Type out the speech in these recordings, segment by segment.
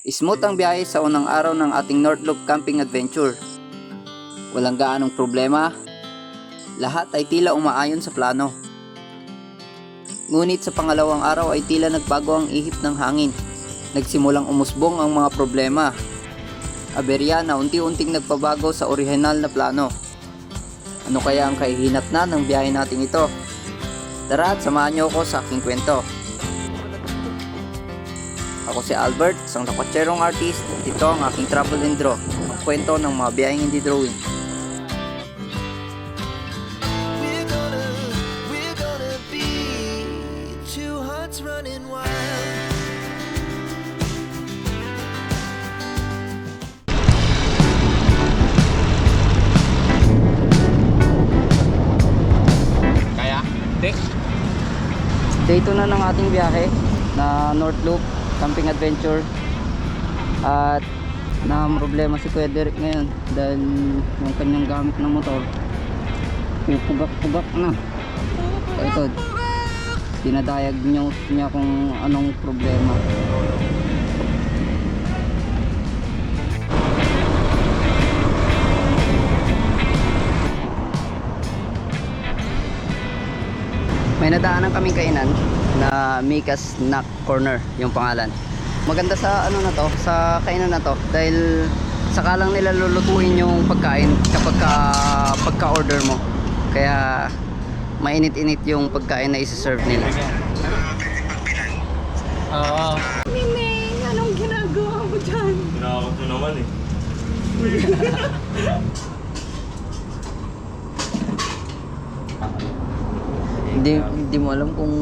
Smooth ang biyahe sa unang araw ng ating North Loop Camping Adventure. Walang gaanong problema. Lahat ay tila umaayon sa plano. Ngunit sa pangalawang araw ay tila nagbago ang ihip ng hangin. Nagsimulang umusbong ang mga problema. Aberya na unti-unting nagpabago sa orihinal na plano. Ano kaya ang kahihinat na ng biyahe nating ito? Tara at samahan niyo ako sa aking kwento. Ako si Albert, isang lakotserong artist at ito ang aking travel and draw, ang kwento ng mga biyaheng hindi drawing. We're gonna, we're gonna be two hearts running wild. Day 2 na ng ating biyahe na North Loop Camping Adventure. At na problema si Kuya Derek ngayon dahil yung kanyang gamit na motor pupugak-pugak na. So ito dinadayag niya kung anong problema. May nadaanan kaming kainan na Mika's Snack Corner yung pangalan maganda sa ano na to sa kainan na to dahil saka lang nila lulutuin yung pagkain kapag ka, pagka order mo kaya mainit-init yung pagkain na isi-serve nila Oo. Mining, anong ginagawa mo dyan? Tinakot mo naman eh. hindi, hindi mo alam kung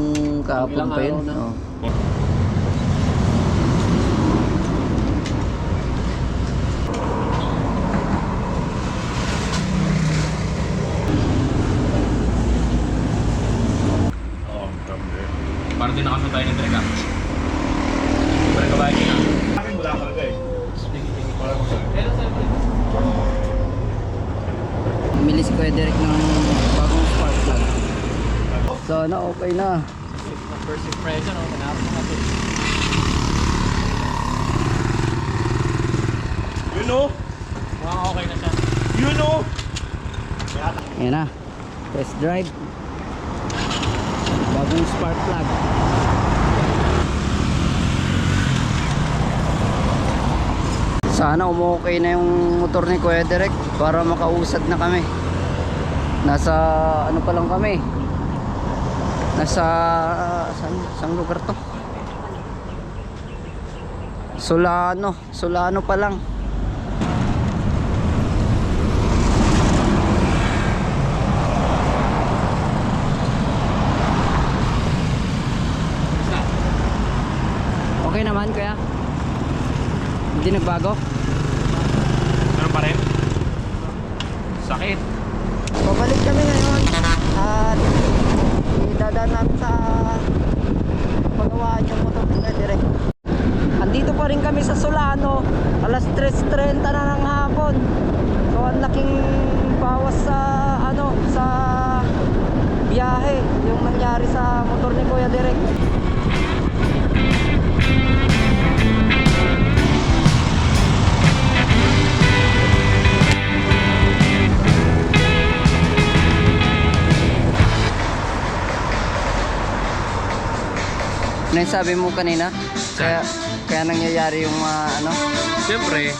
kahapon Ilang pa yun araw na? Oo. Oo, grabe. Parang din nakasal tayo ng. Parang kabayan niya. Akin wala talaga eh. Parang Pero siyempre. Bumili si Kuya Derek ng bagong spark plug okay na First impression, oh, manapos natin. You know? Mukhang okay na siya. You know? Yan na. Test drive. Bagong spark plug. Sana umukay na yung motor ni Kuya Derek para makausad na kami. Nasa ano pa lang kami. Nasa saan, saan lugar to? Solano, Solano pa lang. Okay naman kuya? Hindi nagbago? Ganun pa rin? Sakit. Pabalik kami ngayon at idadaan namin sa pagawaan yung motor nila direct. Andito pa rin kami sa Solano, alas 3.30 na ng hapon. So ang laking bawas sa ano sa biyahe yung nangyari sa motor ni Kuya Direk. Ano yung sabi mo kanina? Kaya, kaya nangyayari yung mga ano? Siyempre,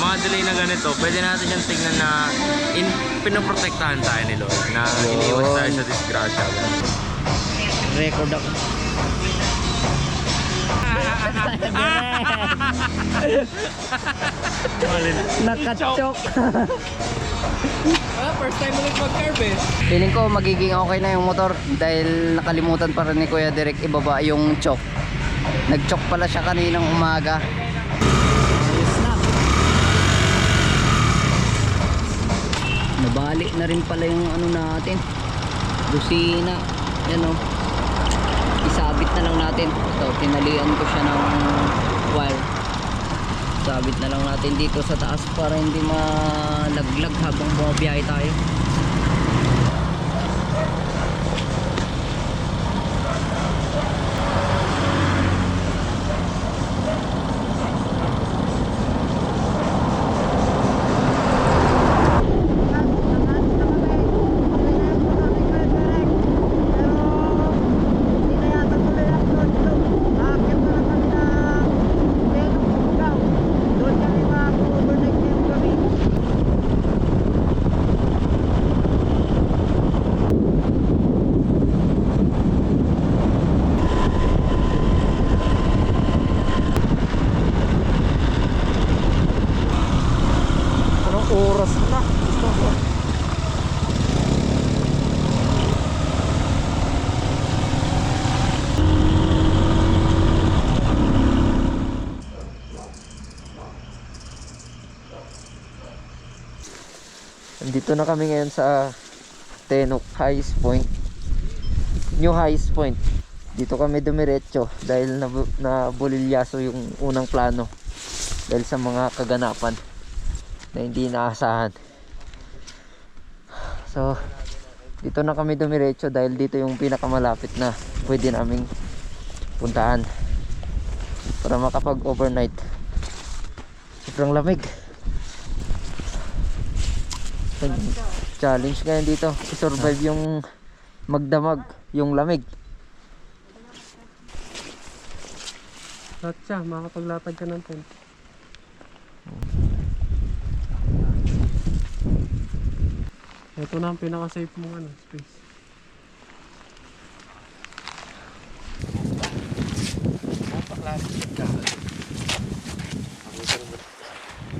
mga delay na ganito, pwede natin yung tingnan na in, pinoprotektahan tayo ni Lord na iniiwas tayo sa disgrasya. Record ako. Nakachok. Ah, first time ulit mag-carb eh. Feeling ko magiging okay na yung motor dahil nakalimutan pa rin ni Kuya Direk ibaba yung choke. Nag-choke pala siya kaninang umaga. Ayos na. Nabali na rin pala yung ano natin. Busina. Yan o. Isabit na lang natin. Ito, tinalian ko siya ng wire. Sabit na lang natin dito sa taas para hindi malaglag habang bumabiyahe tayo. Nandito na kami ngayon sa Tenok Highest Point. New Highest Point. Dito kami dumiretso dahil nabu- nabulilyaso yung unang plano dahil sa mga kaganapan na hindi inaasahan. So, dito na kami dumiretso dahil dito yung pinakamalapit na pwede naming puntahan para makapag-overnight. Sobrang lamig. Challenge ngayon dito. I-survive yung magdamag, yung lamig. Lahat siya, makakapaglatag ka ng tent. Ito na ang pinaka-safe mong ano, space.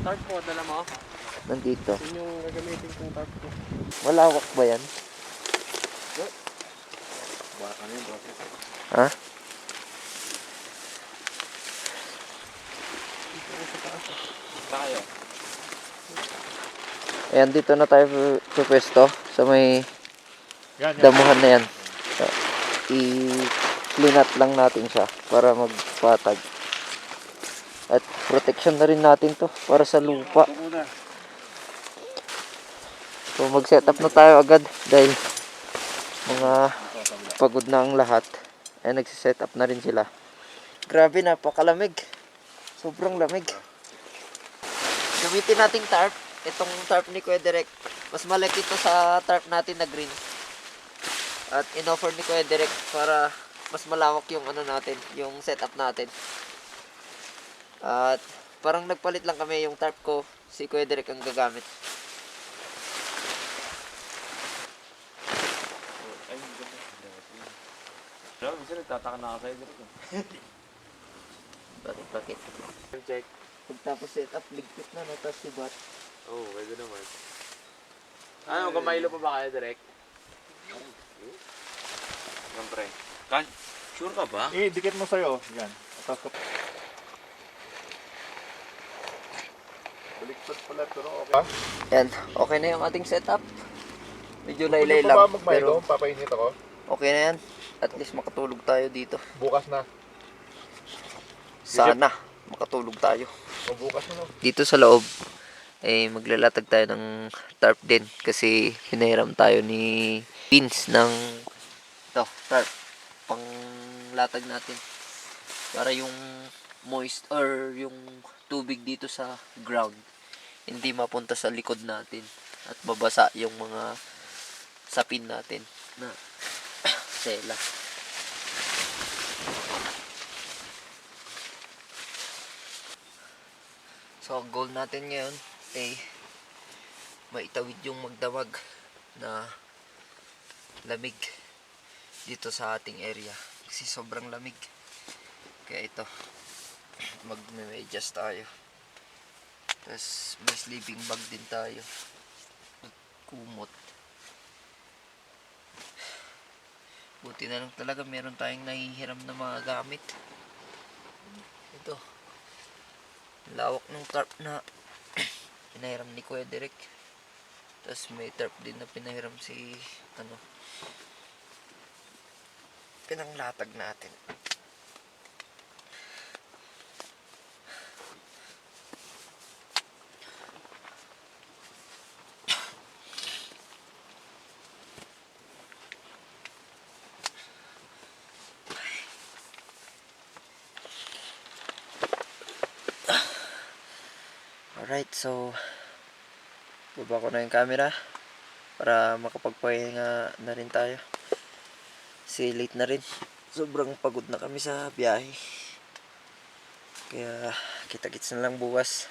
Tarp mo, dala mo? Nandito. Yun yung gagamitin kong tarp ko. Malawak ba yan? Ha? Tayo. Ayan, dito na tayo pwesto sa may Yan, yan. damuhan na yan. So, i-clean lang natin siya para magpatag. At protection na rin natin to para sa lupa. So mag-set up na tayo agad dahil mga pagod na ang lahat. Ay nagsiset up na rin sila. Grabe napakalamig. Sobrang lamig. Gamitin nating tarp. Itong tarp ni Kuya Direk. Mas malaki to sa tarp natin na green. At in-offer ni Kuya Direk para mas malawak yung ano natin, yung setup natin. At parang nagpalit lang kami yung tarp ko, si Kuya Direk ang gagamit. Pero minsan nagtataka na ako sa'yo dito. Bakit, bakit? Check. Pagtapos setup, ligpit na, no? Tapos si Bat. Oo, oh, pwede naman. Ano, kamaylo pa ba kayo direct? Siyempre. Kan, sure ka ba? Eh, dikit mo sa'yo. Yan. Tapos ka. Baliktad pala pero okay. Yan, okay na yung ating setup. Medyo Pwede laylay pa lang, ba magmilo? pero Papainit ako. okay na yan. At least makatulog tayo dito. Bukas na. Sana makatulog tayo. O bukas na no. Dito sa loob, eh maglalatag tayo ng tarp din kasi hinahiram tayo ni Vince ng ito, tarp pang latag natin para yung moist or yung tubig dito sa ground hindi mapunta sa likod natin at mabasa yung mga sapin natin na sela So, ang goal natin ngayon ay maitawid yung magdamag na lamig dito sa ating area. Kasi sobrang lamig. Kaya ito, magme-medyas tayo. Tapos, may sleeping bag din tayo. Kumot. Buti na lang talaga meron tayong nahihiram na mga gamit. Ito lawak ng tarp na pinahiram ni Kuya Derek. Tapos may tarp din na pinahiram si ano pinanglatag natin. Alright, so baba ko na yung camera para makapagpahinga na rin tayo. Kasi late na rin. Sobrang pagod na kami sa biyahe. Kaya kita-kits na lang bukas.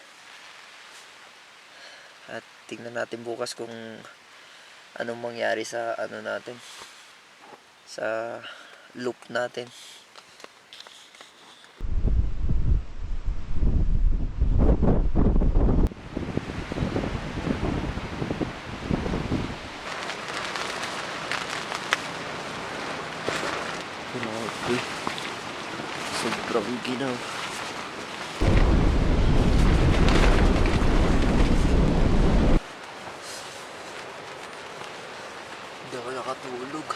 At tingnan natin bukas kung anong mangyari sa ano natin. Sa loop natin. nakatulog.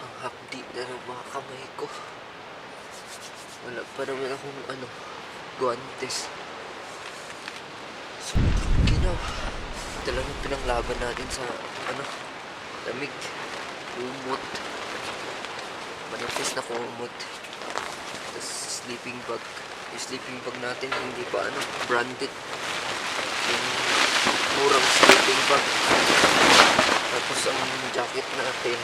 Ang hapdi na ng mga kamay ko. Wala pa naman akong ano, guantes. So, ginaw. Talagang pinanglaban natin sa ano, lamig. Umot. Manapis na kumot. Tapos sleeping bag. Yung sleeping bag natin hindi pa ano, branded. Yung murang sleeping bag. Tapos ang jacket natin,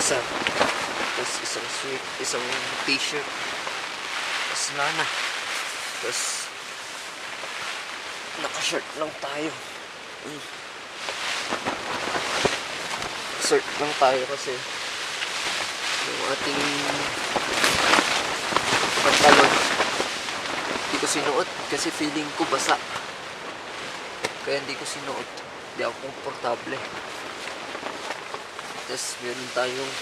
isa. Tapos isang sweat, isang t-shirt. Tapos lana. Tapos naka-shirt lang tayo. Mm. Shirt lang tayo kasi yung ating pantalon hindi ko sinuot kasi feeling ko basa kaya hindi ko sinuot hindi ako komportable tapos meron tayong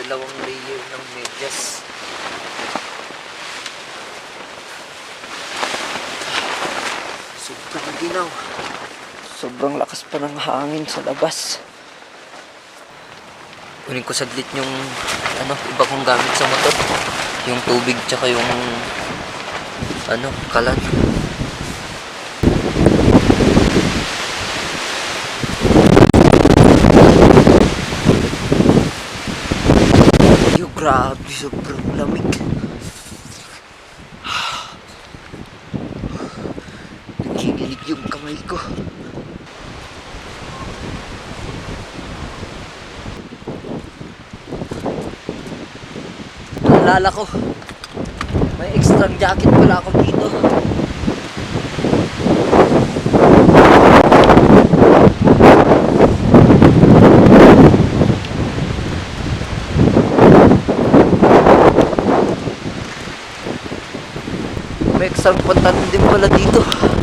dalawang layer ng medyas sobrang ginaw sobrang lakas pa ng hangin sa labas kunin ko saglit yung ano, iba kong gamit sa motor. Yung tubig tsaka yung ano, kalan. Grabe, sobrang lamig. Nakikinig yung kamay ko. Naalala ko, may extra jacket pala ako dito. Extra pantalon din pala dito.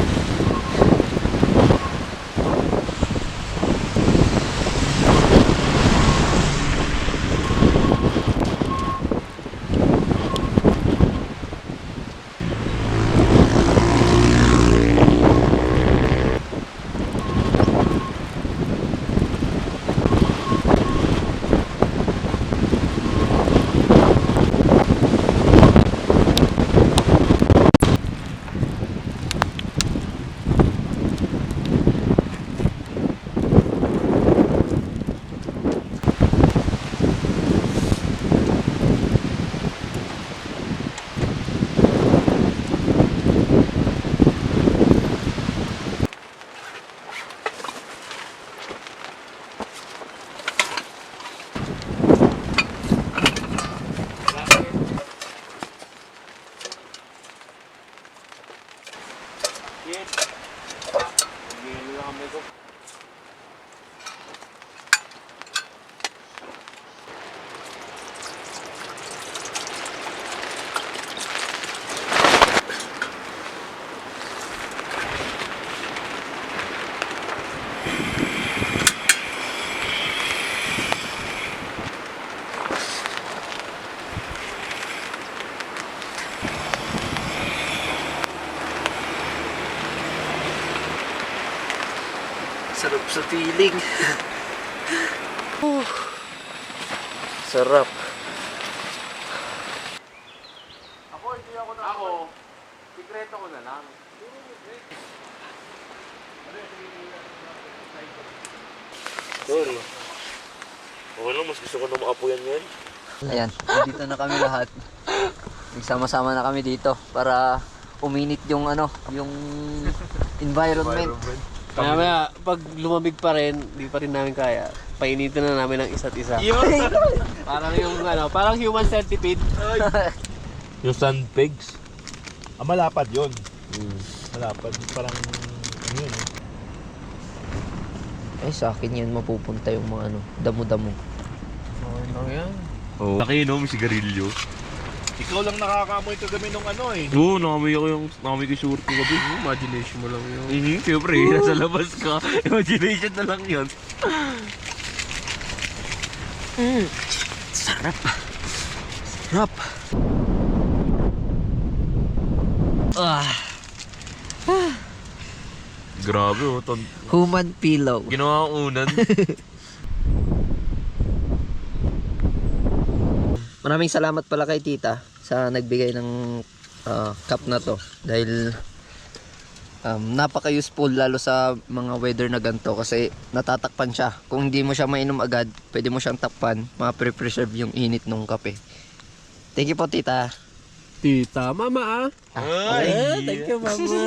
Sarap sa feeling. Whew. Sarap. Ako, sikreto ko na lang. Sorry. Okay lang, mas gusto ko na maapuyan yan. Ayan, dito na kami lahat. Nagsama-sama na kami dito para uminit yung ano, yung environment. Kaya maya, pag lumamig pa rin, di pa rin namin kaya. Painitin na namin ang isa't isa. parang yung ano, parang human centipede. Yung sand pigs. Ah, malapad yun. Malapad. Parang, ano yun eh. Ay, sa akin yan mapupunta yung mga ano, damo-damo. Okay lang yan. Oh. Laki no, may sigarilyo. Ikaw lang nakakaamoy kagabi nung ano eh. Oo, nakamoy ako yung, nakamoy ko yung short ko gabi. Imagination mo lang yun. Mhm, siyempre, nasa labas ka. Imagination na lang yun. Sarap. Sarap. Ah, Grabe oh, ton. human pillow. Ginawa ko unan. Maraming salamat pala kay tita sa nagbigay ng ah, cup na to dahil um, napaka-useful lalo sa mga weather na ganito kasi natatakpan siya. Kung hindi mo siya mainom agad, pwede mo siyang takpan, ma-preserve yung init ng kape. Thank you po, tita. Tita, mama ah. Ay, thank you, mama.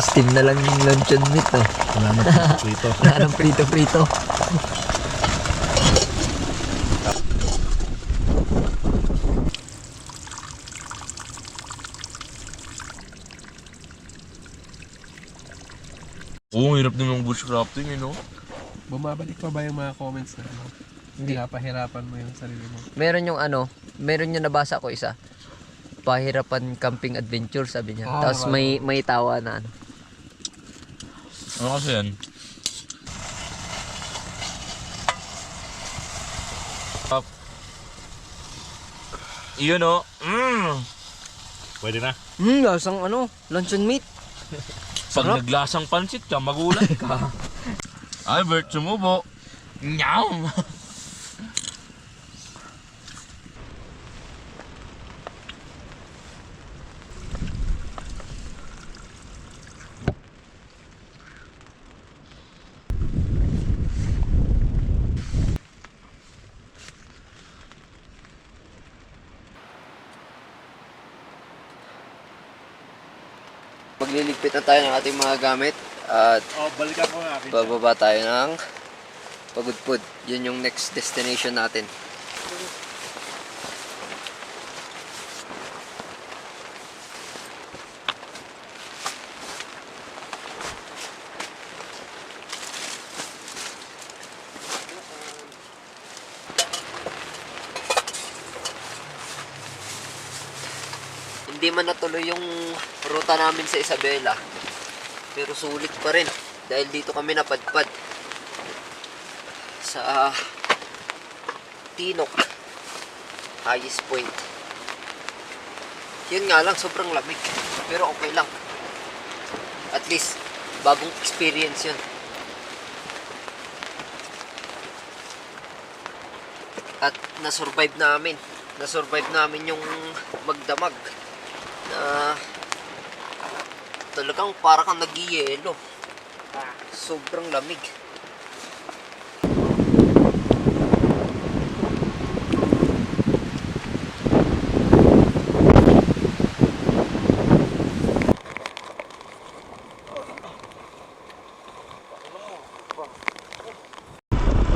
Steam na lang yung luncheon meat, oh. Wala na prito. Wala nang prito-prito. Oo, hirap din yung bushcrafting, eh, no? Bumabalik pa ba yung mga comments na ano? Hindi napahirapan mo yung sarili mo. Meron yung ano, meron yung nabasa ko isa. Pahirapan camping adventure, sabi niya. Ah, Tapos may may tawa na ano. Ano kasi yan? Up. Yun, oh. Mm. Pwede na. Hmm, lasang ano, luncheon meat. Pag naglasang pansit ka, magulat ka. Ay, Bert, sumubo. Nyam! Magliligpit na tayo ng ating mga gamit at Oh, balikan ko bababa tayo ng Pagudpud. Yun yung next destination natin. Hindi man natuloy yung ruta namin sa Isabela. Pero sulit pa rin. Dahil dito kami napadpad. Sa Tinok. Highest point. Yun nga lang, sobrang lamig. Pero okay lang. At least, bagong experience yun. At nasurvive namin. Nasurvive namin yung magdamag na talagang para kang nagiyelo. Sobrang lamig.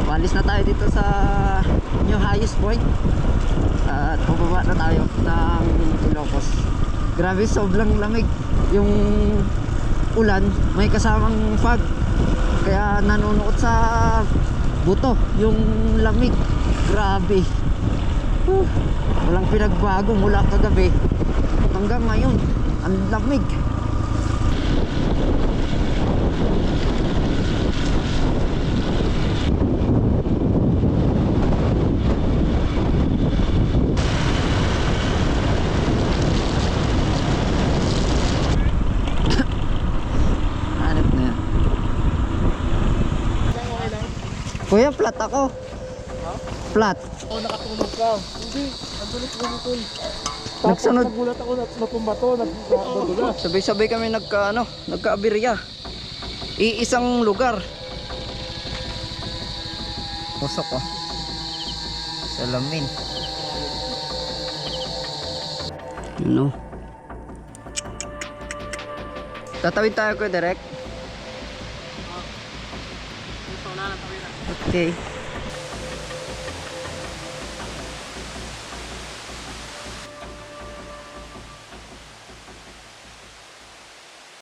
Walis na tayo dito sa new highest point. At pababa na tayo ng Ilocos. Grabe, sobrang lamig. Yung ulan, may kasamang fog. Kaya nanonood sa buto yung lamig. Grabe. Whew. Walang pinagbago mula kagabi hanggang ngayon. Ang lamig. Hanip na yan. Kuya, flat ako. Flat. Oh, nakatulog ka. Hindi, nagulat ko mo tol. Nagsunod. nagulat ako na natumba to, nagbadulas. Sabay-sabay kami nagka ano, nagkaabirya. Iisang lugar. Pusok ko. Salamin. Ano? Tatawid tayo ko direct. Okay.